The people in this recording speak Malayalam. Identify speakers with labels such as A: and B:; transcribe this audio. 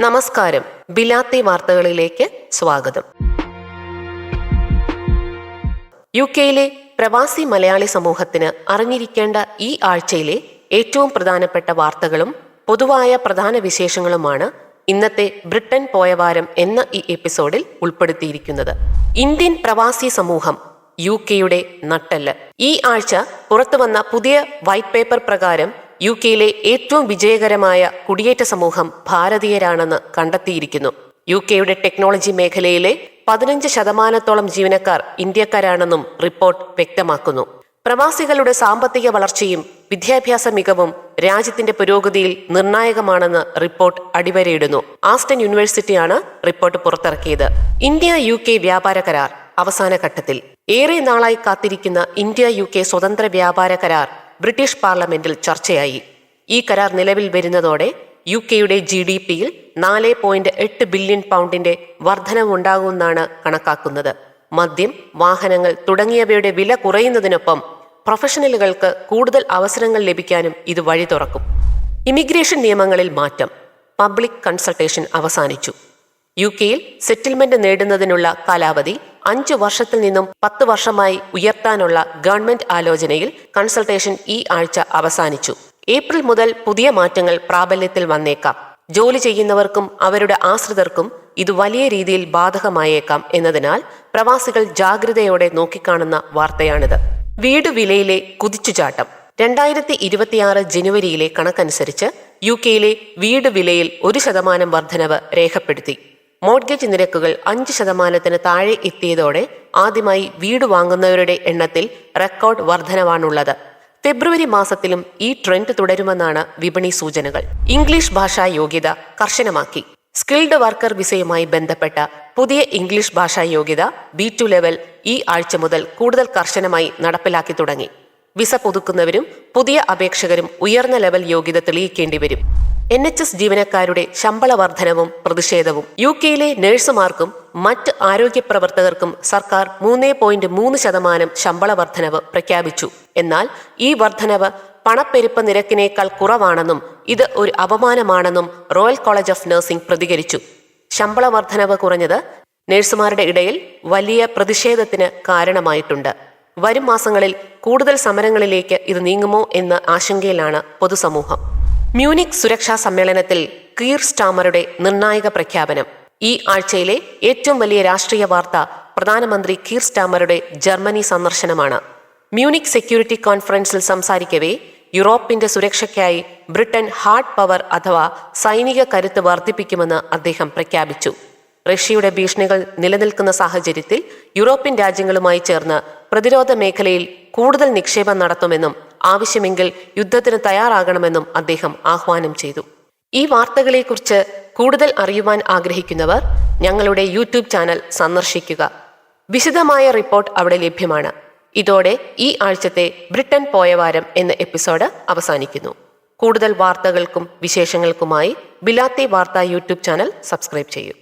A: നമസ്കാരം. ബിലാത്തി വാർത്തകളിലേക്ക് സ്വാഗതം. യു കെയിലെ പ്രവാസി മലയാളി സമൂഹത്തിന് അറിഞ്ഞിരിക്കേണ്ട ഈ ആഴ്ചയിലെ ഏറ്റവും പ്രധാനപ്പെട്ട വാർത്തകളും പൊതുവായ പ്രധാന വിശേഷങ്ങളുമാണ് ഇന്നത്തെ ബ്രിട്ടൻ പോയ വാരം എന്ന ഈ എപ്പിസോഡിൽ ഉൾപ്പെടുത്തിയിരിക്കുന്നത്. ഇന്ത്യൻ പ്രവാസി സമൂഹം യു കെയുടെ നട്ടെല്ല്. ഈ ആഴ്ച പുറത്തുവന്ന പുതിയ വൈറ്റ് പേപ്പർ പ്രകാരം യു കെയിലെ ഏറ്റവും വിജയകരമായ കുടിയേറ്റ സമൂഹം ഭാരതീയരാണെന്ന് കണ്ടെത്തിയിരിക്കുന്നു. യു കെയുടെ ടെക്നോളജി മേഖലയിലെ പതിനഞ്ച് ശതമാനത്തോളം ജീവനക്കാർ ഇന്ത്യക്കാരാണെന്നും റിപ്പോർട്ട് വ്യക്തമാക്കുന്നു. പ്രവാസികളുടെ സാമ്പത്തിക വളർച്ചയും വിദ്യാഭ്യാസ മികവും രാജ്യത്തിന്റെ പുരോഗതിയിൽ നിർണായകമാണെന്ന് റിപ്പോർട്ട് അടിവരയിടുന്നു. ആസ്റ്റൺ യൂണിവേഴ്സിറ്റിയാണ് റിപ്പോർട്ട് പുറത്തിറക്കിയത്. ഇന്ത്യ യു കെ വ്യാപാര കരാർ അവസാന ഘട്ടത്തിൽ ഏറെ നാളായി കാത്തിരിക്കുന്ന ഇന്ത്യ യു കെ സ്വതന്ത്ര വ്യാപാര കരാർ ബ്രിട്ടീഷ് പാർലമെന്റിൽ ചർച്ചയായി. ഈ കരാർ നിലവിൽ വരുന്നതോടെ യു കെയുടെ ജി ഡി പിയിൽ നാല് പോയിന്റ് എട്ട് ബില്യൺ പൗണ്ടിന്റെ വർധനവുണ്ടാകുമെന്നാണ് കണക്കാക്കുന്നത്. മദ്യം വാഹനങ്ങൾ തുടങ്ങിയവയുടെ വില കുറയുന്നതിനൊപ്പം പ്രൊഫഷണലുകൾക്ക് കൂടുതൽ അവസരങ്ങൾ ലഭിക്കാനും ഇത് വഴി തുറക്കും. ഇമിഗ്രേഷൻ നിയമങ്ങളിൽ മാറ്റം പബ്ലിക് കൺസൾട്ടേഷൻ അവസാനിച്ചു. യു കെയിൽ സെറ്റിൽമെന്റ് നേടുന്നതിനുള്ള കാലാവധി അഞ്ചു വർഷത്തിൽ നിന്നും പത്ത് വർഷമായി ഉയർത്താനുള്ള ഗവൺമെന്റ് ആലോചനയിൽ കൺസൾട്ടേഷൻ ഈ ആഴ്ച അവസാനിച്ചു. ഏപ്രിൽ മുതൽ പുതിയ മാറ്റങ്ങൾ പ്രാബല്യത്തിൽ വന്നേക്കാം. ജോലി ചെയ്യുന്നവർക്കും അവരുടെ ആശ്രിതർക്കും ഇത് വലിയ രീതിയിൽ ബാധകമായേക്കാം എന്നതിനാൽ പ്രവാസികൾ ജാഗ്രതയോടെ നോക്കിക്കാണുന്ന വാർത്തയാണിത്. വീട് വിലയിലെ കുതിച്ചുചാട്ടം. രണ്ടായിരത്തി ഇരുപത്തിയാറ് ജനുവരിയിലെ കണക്കനുസരിച്ച് യു കെയിലെ വീട് വിലയിൽ ഒരു ശതമാനം വർധനവ് രേഖപ്പെടുത്തി. മോഡ്ഗേജ് നിരക്കുകൾ അഞ്ച് ശതമാനത്തിന് താഴെ എത്തിയതോടെ ആദ്യമായി വീട് വാങ്ങുന്നവരുടെ എണ്ണത്തിൽ റെക്കോർഡ് വർധനവാണുള്ളത്. ഫെബ്രുവരി മാസത്തിലും ഈ ട്രെൻഡ് തുടരുമെന്നാണ് വിപണി സൂചനകൾ. ഇംഗ്ലീഷ് ഭാഷാ യോഗ്യത കർശനമാക്കി. സ്കിൽഡ് വർക്കർ വിസയുമായി ബന്ധപ്പെട്ട പുതിയ ഇംഗ്ലീഷ് ഭാഷാ യോഗ്യത ബി ടു ലെവൽ ഈ ആഴ്ച മുതൽ കൂടുതൽ കർശനമായി നടപ്പിലാക്കി തുടങ്ങി. വിസ പുതുക്കുന്നവരും പുതിയ അപേക്ഷകരും ഉയർന്ന ലെവൽ യോഗ്യത തെളിയിക്കേണ്ടി വരും. എൻ എച്ച് എസ് ജീവനക്കാരുടെ ശമ്പള വർധനവും പ്രതിഷേധവും. യു കെയിലെ നഴ്സുമാർക്കും മറ്റ് ആരോഗ്യ പ്രവർത്തകർക്കും സർക്കാർ മൂന്ന് പോയിന്റ് മൂന്ന് ശതമാനം ശമ്പള വർധനവ് പ്രഖ്യാപിച്ചു. എന്നാൽ ഈ വർധനവ് പണപ്പെരുപ്പ നിരക്കിനേക്കാൾ കുറവാണെന്നും ഇത് ഒരു അപമാനമാണെന്നും റോയൽ കോളേജ് ഓഫ് നഴ്സിംഗ് പ്രതികരിച്ചു. ശമ്പള വർധനവ് കുറഞ്ഞത് നഴ്സുമാരുടെ ഇടയിൽ വലിയ പ്രതിഷേധത്തിന് കാരണമായിട്ടുണ്ട്. വരും മാസങ്ങളിൽ കൂടുതൽ സമരങ്ങളിലേക്ക് ഇത് നീങ്ങുമോ എന്ന ആശങ്കയിലാണ് പൊതുസമൂഹം. മ്യൂണിക് സുരക്ഷാ സമ്മേളനത്തിൽ കീർ സ്റ്റാമറുടെ നിർണായക പ്രഖ്യാപനം. ഈ ആഴ്ചയിലെ ഏറ്റവും വലിയ രാഷ്ട്രീയ വാർത്ത പ്രധാനമന്ത്രി കീർ സ്റ്റാമറുടെ ജർമ്മനി സന്ദർശനമാണ്. മ്യൂണിക് സെക്യൂരിറ്റി കോൺഫറൻസിൽ സംസാരിക്കവേ യൂറോപ്പിന്റെ സുരക്ഷയ്ക്കായി ബ്രിട്ടൻ ഹാർഡ് പവർ അഥവാ സൈനിക കരുത്ത് വർദ്ധിപ്പിക്കുമെന്ന് അദ്ദേഹം പ്രഖ്യാപിച്ചു. റഷ്യയുടെ ഭീഷണികൾ നിലനിൽക്കുന്ന സാഹചര്യത്തിൽ യൂറോപ്യൻ രാജ്യങ്ങളുമായി ചേർന്ന് പ്രതിരോധ മേഖലയിൽ കൂടുതൽ നിക്ഷേപം നടത്തുമെന്നും ആവശ്യമെങ്കിൽ യുദ്ധത്തിന് തയ്യാറാകണമെന്നും അദ്ദേഹം ആഹ്വാനം ചെയ്തു. ഈ വാർത്തകളെക്കുറിച്ച് കൂടുതൽ അറിയുവാൻ ആഗ്രഹിക്കുന്നവർ ഞങ്ങളുടെ യൂട്യൂബ് ചാനൽ സന്ദർശിക്കുക. വിശദമായ റിപ്പോർട്ട് അവിടെ ലഭ്യമാണ്. ഇതോടെ ഈ ആഴ്ചത്തെ ബ്രിട്ടൻ പോയ വാരം എന്ന എപ്പിസോഡ് അവസാനിക്കുന്നു. കൂടുതൽ വാർത്തകൾക്കും വിശേഷങ്ങൾക്കുമായി ബിലാത്തി വാർത്ത യൂട്യൂബ് ചാനൽ സബ്സ്ക്രൈബ് ചെയ്യൂ.